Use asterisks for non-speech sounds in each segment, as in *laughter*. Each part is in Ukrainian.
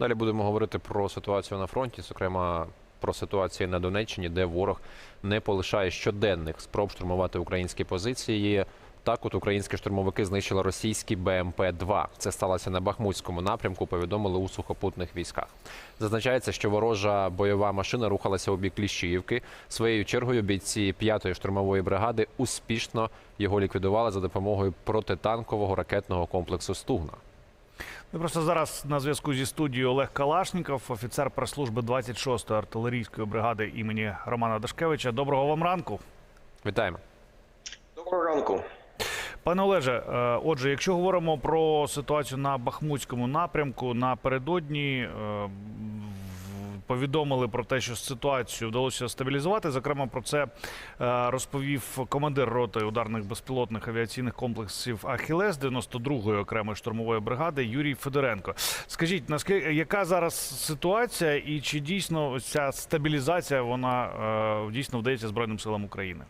Далі будемо говорити про ситуацію на фронті, зокрема про ситуацію на Донеччині, де ворог не полишає щоденних спроб штурмувати українські позиції. Так, от українські штурмовики знищили російський БМП-2. Це сталося на Бахмутському напрямку. Повідомили у сухопутних військах. Зазначається, що ворожа бойова машина рухалася у бік Кліщіївки. Своєю чергою бійці 5-ї штурмової бригади успішно його ліквідували за допомогою протитанкового ракетного комплексу Стугна. Ми просто зараз на зв'язку зі студією Олег Калашніков, офіцер прес-служби 26-ї артилерійської бригади імені Романа Дашкевича. Доброго вам ранку. Вітаємо. Доброго ранку. Пане Олеже, е, отже, якщо говоримо про ситуацію на Бахмутському напрямку, напередодні е, повідомили про те, що ситуацію вдалося стабілізувати. Зокрема, про це е, розповів командир роти ударних безпілотних авіаційних комплексів Ахілес 92-ї окремої штурмової бригади Юрій Федоренко. Скажіть, наскільки яка зараз ситуація, і чи дійсно ця стабілізація вона е, дійсно вдається Збройним силам України?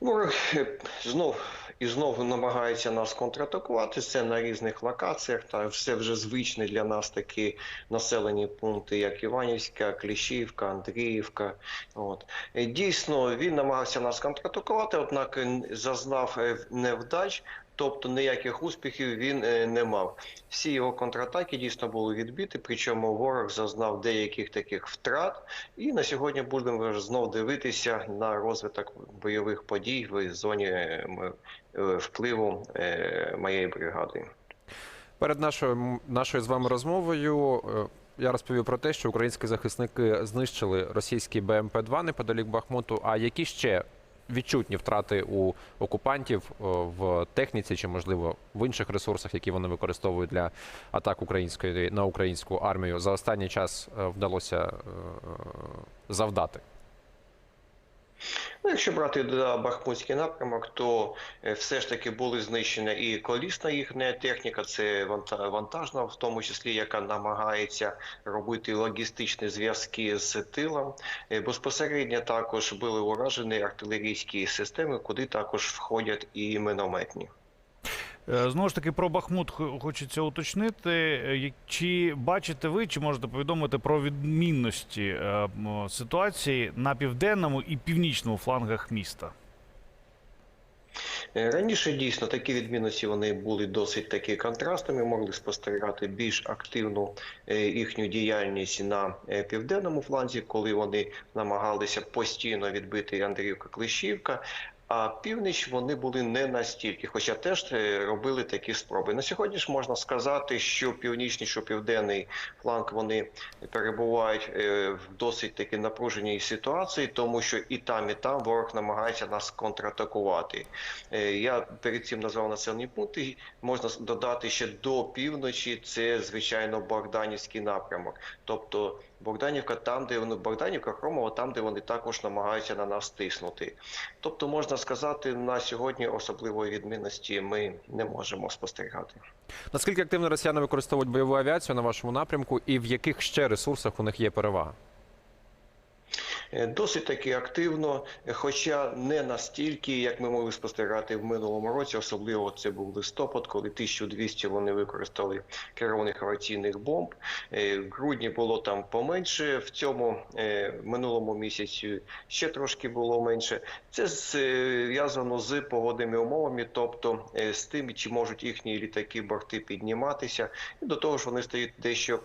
Ворог е, знов і знову намагається нас контратакувати. Це на різних локаціях. Та все вже звичні для нас такі населені пункти, як Іванівська, Кліщівка, Андріївка. От Е, дійсно він намагався нас контратакувати, однак зазнав е, невдач. Тобто ніяких успіхів він е, не мав. Всі його контратаки дійсно були відбиті, причому ворог зазнав деяких таких втрат. І на сьогодні будемо знов дивитися на розвиток бойових подій в зоні е, е, впливу моєї бригади. Перед нашою нашою з вами розмовою я розповів про те, що українські захисники знищили російський БМП-2 неподалік Бахмуту. А які ще відчутні втрати у окупантів е, в техніці чи, можливо, в інших ресурсах, які вони використовують для атак української на українську армію, за останній час е, вдалося е, завдати? Ну, якщо брати до Бахмутський напрямок, то е, все ж таки були знищена і колісна їхня техніка, це вантажна, в тому числі, яка намагається робити логістичні зв'язки з тилом. Е, Безпосередньо також були уражені артилерійські системи, куди також входять і мінометні. Е, Знову ж таки, про Бахмут хочеться уточнити. Е, Чи бачите ви, чи можете повідомити про відмінності е, ситуації на південному і північному флангах міста? Раніше дійсно такі відмінності вони були досить таки контрастними. Могли спостерігати більш активну їхню діяльність на південному фланзі, коли вони намагалися постійно відбити Андріївка Клещівка. А північ вони були не настільки, хоча теж е, робили такі спроби. На сьогодні ж можна сказати, що північний, що південний фланг вони перебувають е, в досить таки напруженій ситуації, тому що і там, і там ворог намагається нас контратакувати. Е, Я перед цим назвав населені пункти. Можна додати ще до півночі. Це звичайно Богданівський напрямок. Тобто Богданівка, там, де вони Богданівка, Хромова, там, де вони також намагаються на нас тиснути. Тобто, можна сказати, на сьогодні особливої відмінності ми не можемо спостерігати. Наскільки активно росіяни використовують бойову авіацію на вашому напрямку, і в яких ще ресурсах у них є перевага? Е, Досить таки активно, е, хоча не настільки, як ми могли спостерігати в минулому році, особливо це був листопад, коли 1200 вони використали керованих авіаційних бомб. Е, В грудні було там поменше, в цьому минулому місяці ще трошки було менше. Це зв'язано з погодними умовами, тобто з тим, чи можуть їхні літаки борти підніматися, і до того ж вони стають дещо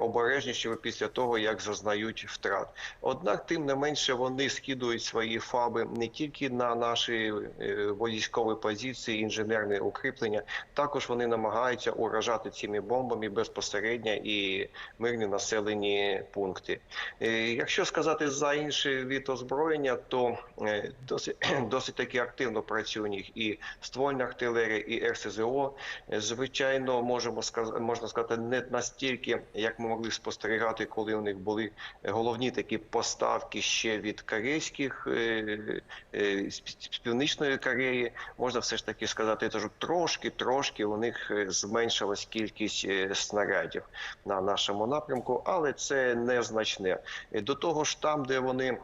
обережнішими після того, як зазнають втрат. Однак, тим не менше, вони скидують свої фаби не тільки на наші е, військові позиції, інженерне укріплення. Також вони намагаються уражати цими бомбами безпосередньо і мирні населені пункти. Е, Якщо сказати за інший від озброєння, то е, досить, *clears throat* досить таки активно працює у них і ствольна артилерія, і РСЗО. Звичайно, можемо сказ- можна сказати, не настільки, як ми могли спостерігати, коли у них були головні такі поставки ще від корейських е, е, з північної Кореї. Можна все ж таки сказати, що трошки, трошки у них е, зменшилась кількість снарядів на нашому напрямку, але це незначне. До того ж, там, де вони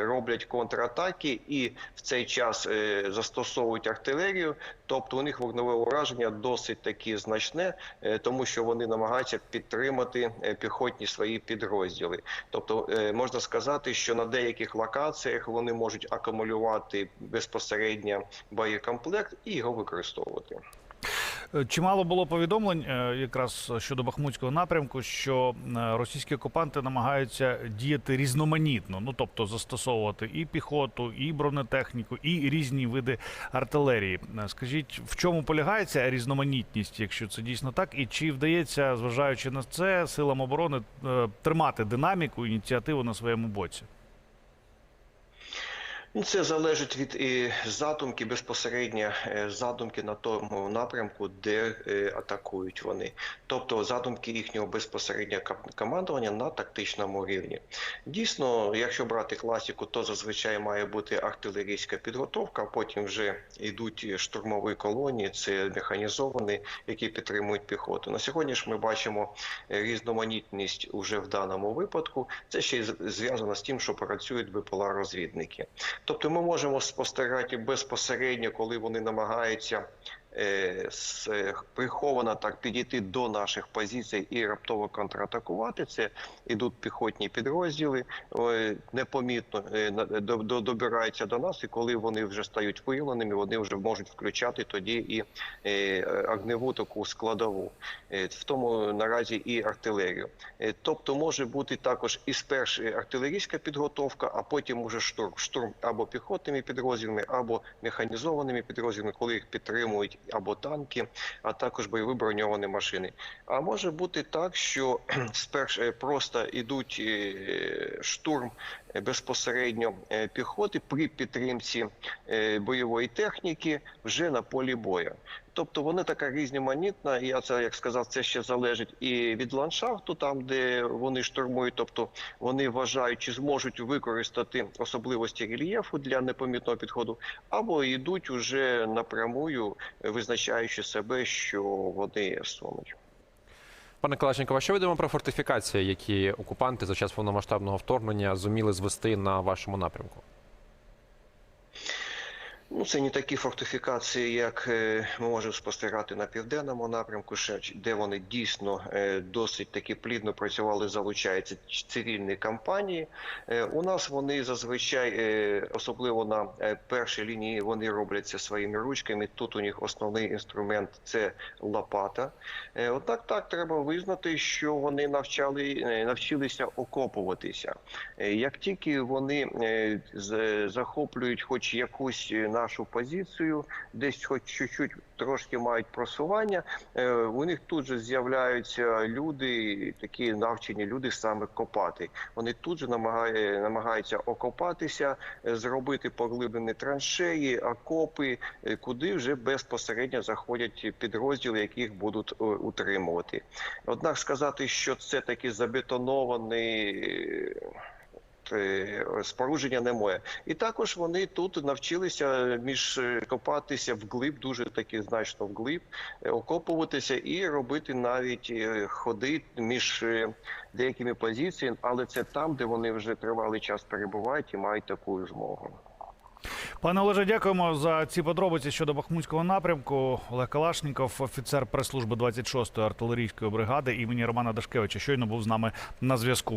роблять контратаки і в цей час е, застосовують артилерію. Тобто у них вогневе ураження досить таки значне, е, тому що вони намагаються підтримати е, піхотні свої підрозділи. Тобто е, можна сказати, що на деяких локаціях вони можуть акумулювати безпосередньо боєкомплект і його використовувати. Е, Чимало було повідомлень е, якраз щодо Бахмутського напрямку, що е, російські окупанти намагаються діяти різноманітно, ну тобто застосовувати і піхоту, і бронетехніку, і різні види артилерії. Скажіть, в чому полягає різноманітність, якщо це дійсно так, і чи вдається, зважаючи на це, силам оборони тримати динаміку, ініціативу на своєму боці? Ну, Це залежить від е, задумки безпосередньо е, задумки на тому напрямку, де е, атакують вони, тобто задумки їхнього безпосереднього командування на тактичному рівні. Дійсно, якщо брати класику, то зазвичай має бути артилерійська підготовка, а потім вже йдуть штурмові колонії, це механізовані, які підтримують піхоту. На сьогодні ж ми бачимо різноманітність уже в даному випадку. Це ще й зв'язано з тим, що працюють БПЛА розвідники. Тобто ми можемо спостерігати безпосередньо, коли вони намагаються приховано так підійти до наших позицій і раптово контратакувати. Це ідуть піхотні підрозділи, е, непомітно е, добираються до нас, і коли вони вже стають виявленими, вони вже можуть включати тоді і е, огневу таку складову, е, в тому наразі і артилерію. Е, Тобто може бути також і спершу артилерійська підготовка, а потім уже штурм, штурм або піхотними підрозділами, або механізованими підрозділами, коли їх підтримують або танки, а також бойові броньовані машини. А може бути так, що *clears throat* спершу е, просто йдуть е, штурм безпосередньо е, піхоти при підтримці е, бойової техніки вже на полі бою. Тобто вони така різноманітна, я це як сказав, це ще залежить і від ландшафту, там де вони штурмують. Тобто вони вважають, чи зможуть використати особливості рельєфу для непомітного підходу, або йдуть уже напрямую, визначаючи себе, що вони сунуть. Пане Калашникова, що відомо про фортифікації, які окупанти за час повномасштабного вторгнення зуміли звести на вашому напрямку? Ну, це не такі фортифікації, як е, ми можемо спостерігати на південному напрямку, де вони дійсно е, досить таки плідно працювали, залучаються цивільні кампанії. Е, У нас вони зазвичай, особливо на першій лінії, вони робляться своїми ручками. Тут у них основний інструмент це лопата. Однак так треба визнати, що вони навчали навчилися окопуватися. Як тільки вони захоплюють хоч якусь нашу позицію, десь хоч чуть-чуть трошки мають просування, е, у них тут же з'являються люди, такі навчені люди саме копати. Вони тут же намагаються окопатися, е, зробити поглиблені траншеї, окопи, е, куди вже безпосередньо заходять підрозділи, яких будуть утримувати. Однак сказати, що це такі забетонований е, спорудження немає. І також вони тут навчилися між е, копатися вглиб, дуже таки значно вглиб, е, окопуватися і робити навіть е, ходи між е, деякими позиціями, але це там, де вони вже тривалий час перебувають і мають таку змогу. Пане Олеже, дякуємо за ці подробиці щодо Бахмутського напрямку. Олег Калашніков, офіцер прес-служби 26-ї артилерійської бригади імені Романа Дашкевича, щойно був з нами на зв'язку.